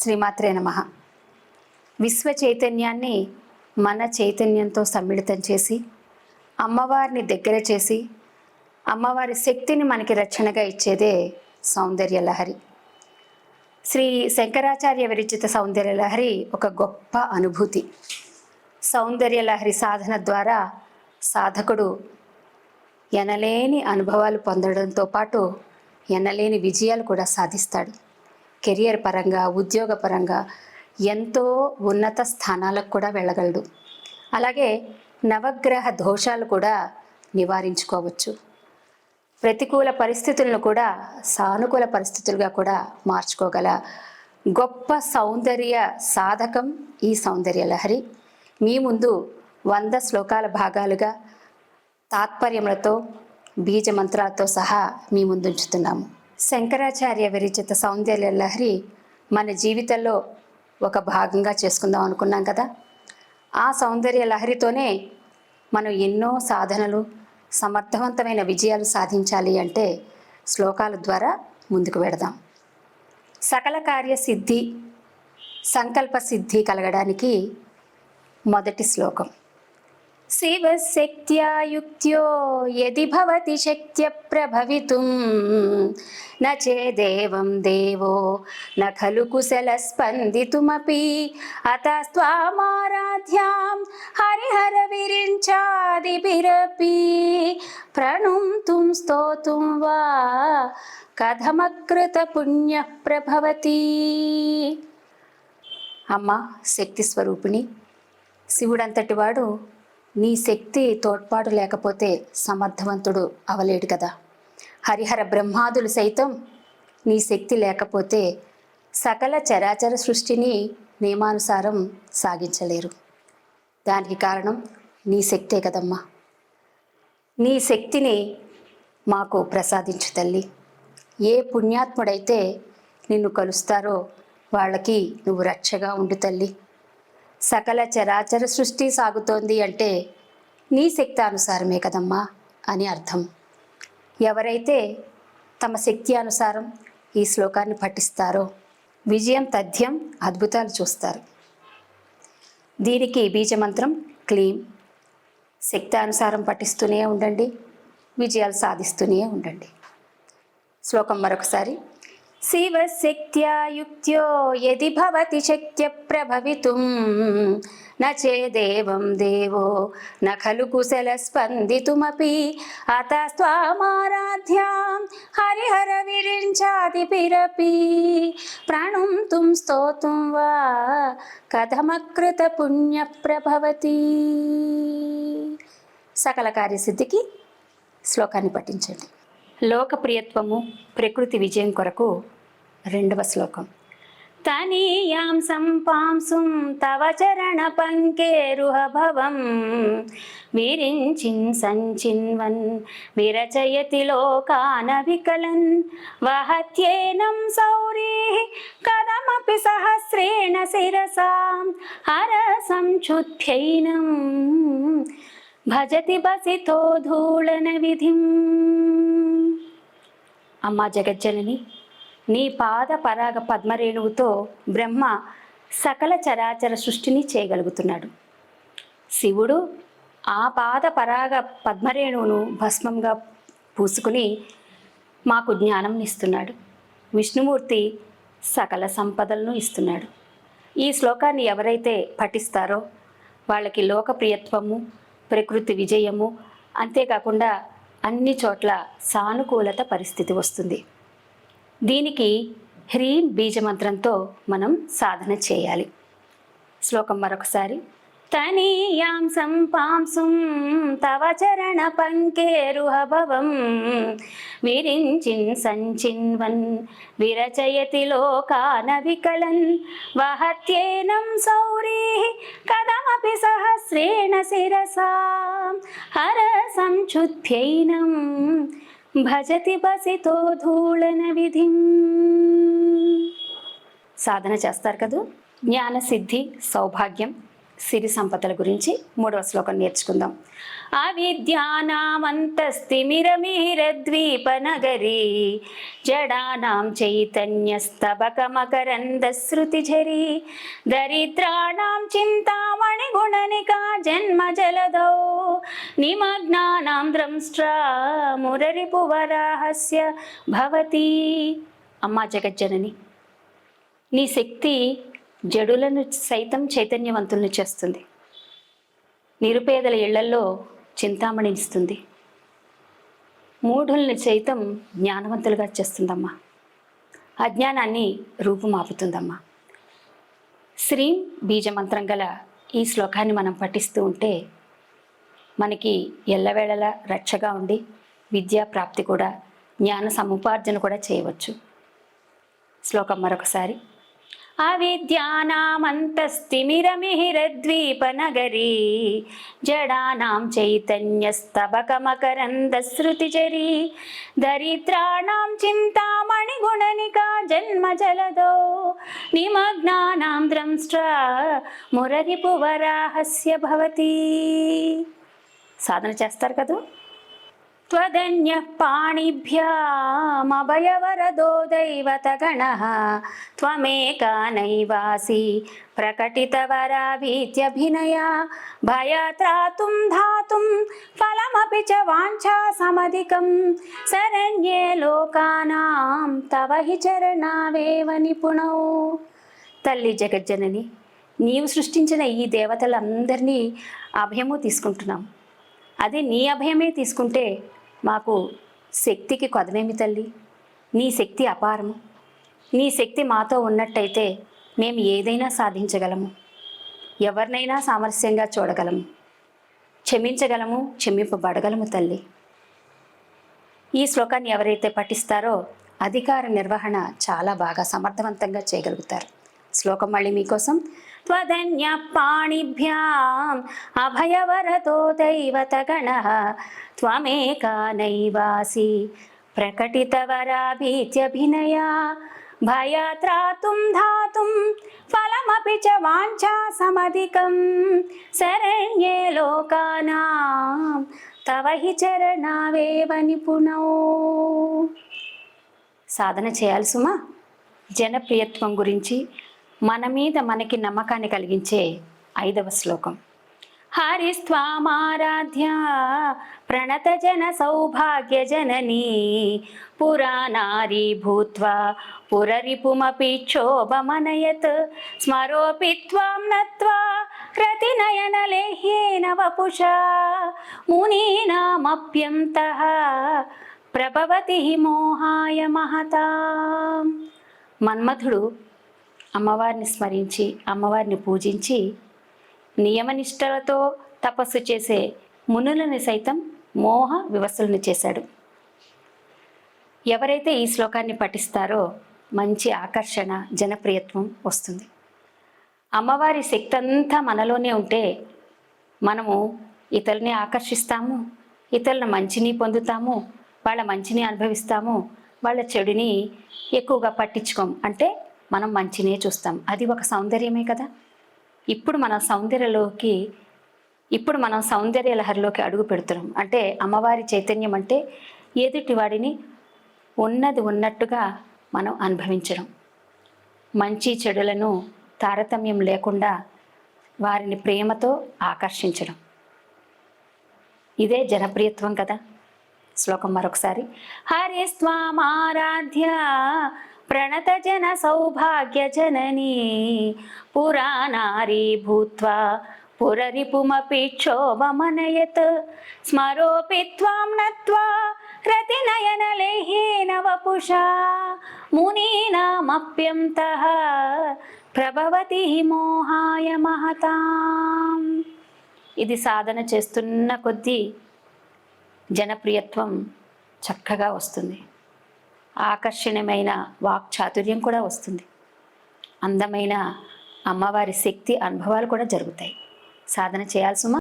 శ్రీమాత్రే నమ. విశ్వ చైతన్యాన్ని మన చైతన్యంతో సమ్మిళితం చేసి అమ్మవారిని దగ్గర చేసి అమ్మవారి శక్తిని మనకి రక్షణగా ఇచ్చేదే సౌందర్య లహరి. శ్రీ శంకరాచార్య విరచిత సౌందర్య లహరి ఒక గొప్ప అనుభూతి. సౌందర్య లహరి సాధన ద్వారా సాధకుడు ఎనలేని అనుభవాలు పొందడంతో పాటు ఎనలేని విజయాలు కూడా సాధిస్తాడు. కెరియర్ పరంగా ఉద్యోగ పరంగా ఎంతో ఉన్నత స్థానాలకు కూడా వెళ్ళగలడు అలాగే నవగ్రహ దోషాలు కూడా నివారించుకోవచ్చు. ప్రతికూల పరిస్థితులను కూడా సానుకూల పరిస్థితులుగా కూడా మార్చుకోగల గొప్ప సౌందర్య సాధకం ఈ సౌందర్య లహరి. మీ ముందు వంద శ్లోకాల భాగాలుగా తాత్పర్యములతో బీజ మంత్రాలతో సహా మీ ముందుంచుతున్నాము. శంకరాచార్య విరచిత సౌందర్య లహరి మన జీవితంలో ఒక భాగంగా చేసుకుందాం అనుకున్నాం కదా. ఆ సౌందర్య లహరితోనే మనం ఎన్నో సాధనలు సమర్థవంతమైన విజయాలు సాధించాలి అంటే శ్లోకాల ద్వారా ముందుకు వెడదాం. సకల కార్య సిద్ధి సంకల్ప సిద్ధి కలగడానికి మొదటి శ్లోకం. శివశక్త్యా యుక్త్యో యది భవతి శక్త్య ప్రభవితుం న చేదేవం దేవో న ఖలు కుశల స్పందితుమపి అతస్త్వామారాధ్యాం హరిహర విరించాదిభిరపి ప్రణుంతుం స్తోతుం వా కథమకృత పుణ్య ప్రభవతి అమ్మ శక్తి స్వరూపిణి శివుడంతటి వాడు నీ శక్తి తోడ్పాటు లేకపోతే సమర్థవంతుడు అవలేడు కదా. హరిహర బ్రహ్మాదులు సైతం నీ శక్తి లేకపోతే సకల చరాచర సృష్టిని నియమానుసారం సాగించలేరు. దానికి కారణం నీ శక్తే కదమ్మా. నీ శక్తిని మాకు ప్రసాదించు తల్లి. ఏ పుణ్యాత్ముడైతే నిన్ను కలుస్తారో వాళ్ళకి నువ్వు రక్షగా ఉండు తల్లి. సకల చరాచర సృష్టి సాగుతోంది అంటే నీ శక్తి అనుసారమే కదమ్మా అని అర్థం. ఎవరైతే తమ శక్తి అనుసారం ఈ శ్లోకాన్ని పఠిస్తారో విజయం తథ్యం అద్భుతాలు చూస్తారు. దీనికి బీజమంత్రం క్లీం. శక్తానుసారం పఠిస్తూనే ఉండండి విజయాలు సాధిస్తూనే ఉండండి. శ్లోకం మరొకసారి. శివశక్త్యా యుక్త్యో యది భవతి శక్త్య ప్రభవితుం న చేదేవం దేవో న కుశల స్పందితుమపి అతస్త్వామారాధ్యాం హరిహర విరించాదిపిరపి ప్రణుంతుం స్తోతుం వా కథమకృత పుణ్య ప్రభవతి సకల కార్యసిద్ధికి శ్లోకాన్ని పఠించండి లోకప్రియత్వము ప్రకృతి విజయం కొరకు రెండవ శ్లోకం. తనీయాం సంపాంసుం తవ చరణ పంకేరుహ భవం విరించిన్ సంచిన్వన్ విరచయతి లోకాన వికలన్ వహత్యేనం సౌరీ కదమపి సహస్రేణ శిరసాం. హరసం సంక్షుద్భ్యైనం భజతి బసితో ధూళన విధిం. అమ్మా జగజ్జనని నీ పాద పరాగ పద్మరేణువుతో బ్రహ్మ సకల చరాచర సృష్టిని చేయగలుగుతున్నాడు. శివుడు ఆ పాద పరాగ పద్మరేణువును భస్మంగా పూసుకుని మాకు జ్ఞానం ఇస్తున్నాడు. విష్ణుమూర్తి సకల సంపదలను ఇస్తున్నాడు. ఈ శ్లోకాన్ని ఎవరైతే పఠిస్తారో వాళ్ళకి లోకప్రియత్వము ప్రకృతి విజయము అంతేకాకుండా అన్ని చోట్ల సానుకూలత పరిస్థితి వస్తుంది. దీనికి హ్రీం బీజమంత్రంతో మనం సాధన చేయాలి. శ్లోకం మరొకసారి. తనీయాం సంపాంసుం తవ చరణ పంకేరుహభవం విరించిన్ సంచిన్వన్ విరచయతి లోకాన వికలన్ వహత్యేనం సౌరీ కదమపి సహస్రేణ శిరసా. హర సంక్షుద్భ్యైనం భజతి బసితో ధూళన విధిం. సాధన చేస్తారు కదూ? జ్ఞాన సిద్ధి సౌభాగ్యం. సిరి సంపదల గురించి మూడవ శ్లోకం నేర్చుకుందాం. అవిద్యానామంతస్తిమిరమిహిరద్వీపనగరీ జడానాం చైతన్యస్తబకమకరందశ్రుతిఝరీ దరిద్రాణాం చింతామణి గుణనికా నిమగ్నానాం ద్రంష్ట్రా మురరిపువరాహస్య భవతి. అమ్మా జగజ్జనని నీ శక్తి జడులను సైతం చైతన్యవంతులను చేస్తుంది. నిరుపేదల ఇళ్ళల్లో చింతామణిస్తుంది మూఢుల్ని సైతం జ్ఞానవంతులుగా చేస్తుందమ్మా. అజ్ఞానాన్ని రూపుమాపుతుందమ్మా. శ్రీం బీజమంత్రం గల ఈ శ్లోకాన్ని మనం పఠిస్తూ ఉంటే మనకి ఎల్లవేళలా రక్షగా ఉండి విద్యా ప్రాప్తి కూడా జ్ఞాన సముపార్జన కూడా చేయవచ్చు. శ్లోకం మరొకసారి. అవిద్యానామంతస్తిమిరమిహిరద్వీపనగరీ జడానాం చైతన్యస్తబకమకరందశ్రుతిజరీ దరిద్రాణాం చింతామణి గుణనికా జన్మ జలదో నిమగ్నానాం ద్రంష్ట్రా మురరిపువరాహస్య భవతి సాధన చేస్తారు కదూ? त्वदन्यः पाणिभ्यामभयवरदो दैवतगणः त्वमेका नैवासि प्रकटितवराभीत्यभिनया भयत्रातुं धातुं फलमपि च वाञ्छासमधिकं शरण्ये लोकानां तव हि चरणावेव निपुणौ తల్లి జగజ్జనని నీవు సృష్టించిన ఈ దేవతలందరినీ అభయము తీసుకుంటున్నాం అదే నీ అభయమే తీసుకుంటే మాకు శక్తికి కొదవేమి తల్లి. నీ శక్తి అపారము. నీ శక్తి మాతో ఉన్నట్టయితే మేము ఏదైనా సాధించగలము. ఎవరినైనా సామరస్యంగా చూడగలము. క్షమించగలము క్షమింపబడగలము తల్లి. ఈ శ్లోకాన్ని ఎవరైతే పఠిస్తారో అధికార నిర్వహణ చాలా బాగా సమర్థవంతంగా చేయగలుగుతారు. శ్లోకం మళ్ళీ మీకోసం. త్వధన్య పాణిభ్యాం అభయవరతో దైవతగణ త్వమేకా నైవాసి ప్రకటితవరాభీత్యభినయా భయత్రాతుం ధాతుం ఫలమపి చ వాంఛా సమధికం శరణ్యే లోకానాం తవ హి చరణావేవ నిపుణౌ. సాధన చేయాలి సుమా. జనప్రియత్వం గురించి మన మీద మనకి నమ్మకాన్ని కలిగించే ఐదవ శ్లోకం. హరిస్వామారాధ్య ప్రణత జన సౌభాగ్య జననీ పురాణారీ భూత్వా పురరిపుమపి క్షోభమనయత్ స్మరోపి త్వాం నత్వా రతినయనలేహ్యేన వపుషా మునీనామప్యంత ప్రభవతి మోహాయ మహతాం. మన్మథుడు అమ్మవారిని స్మరించి అమ్మవారిని పూజించి నియమనిష్టలతో తపస్సు చేసే మునులని సైతం మోహ వివసులను చేశాడు. ఎవరైతే ఈ శ్లోకాన్ని పఠిస్తారో మంచి ఆకర్షణ జనప్రియత్వం వస్తుంది. అమ్మవారి శక్తి అంతా మనలోనే ఉంటే మనము ఇతరుల్ని ఆకర్షిస్తాము ఇతరుల మంచిని పొందుతాము వాళ్ళ మంచిని అనుభవిస్తాము వాళ్ళ చెడుని ఎక్కువగా పట్టించుకోం. అంటే మనం మంచినే చూస్తాం. అది ఒక సౌందర్యమే కదా? ఇప్పుడు మన సౌందర్యలోకి ఇప్పుడు మనం సౌందర్య లహరిలోకి అడుగు పెడుతున్నాం. అంటే అమ్మవారి చైతన్యం అంటే ఎదుటి వాడిని ఉన్నది ఉన్నట్టుగా మనం అనుభవించడం. మంచి చెడులను తారతమ్యం లేకుండా వారిని ప్రేమతో ఆకర్షించడం. ఇదే జనప్రియత్వం కదా? శ్లోకం మరొకసారి. హరి ప్రణతజన ప్రణత జన సౌభాగ్య జననీ భూత్వా పురరిపుమపి క్షోభమనయత్ స్మరోపి త్వాం నత్వా రతినయనలేహేన వపుషా మునీనామప్యంతః ప్రభవతి మోహాయ మహతాం. ఇది సాధన చేస్తున్న కొద్దీ జనప్రియత్వం చక్కగా వస్తుంది. ఆకర్షణీయమైన వాక్చాతుర్యం కూడా వస్తుంది. అందమైన అమ్మవారి శక్తి అనుభవాలు కూడా జరుగుతాయి. సాధన చేయాల్సిమా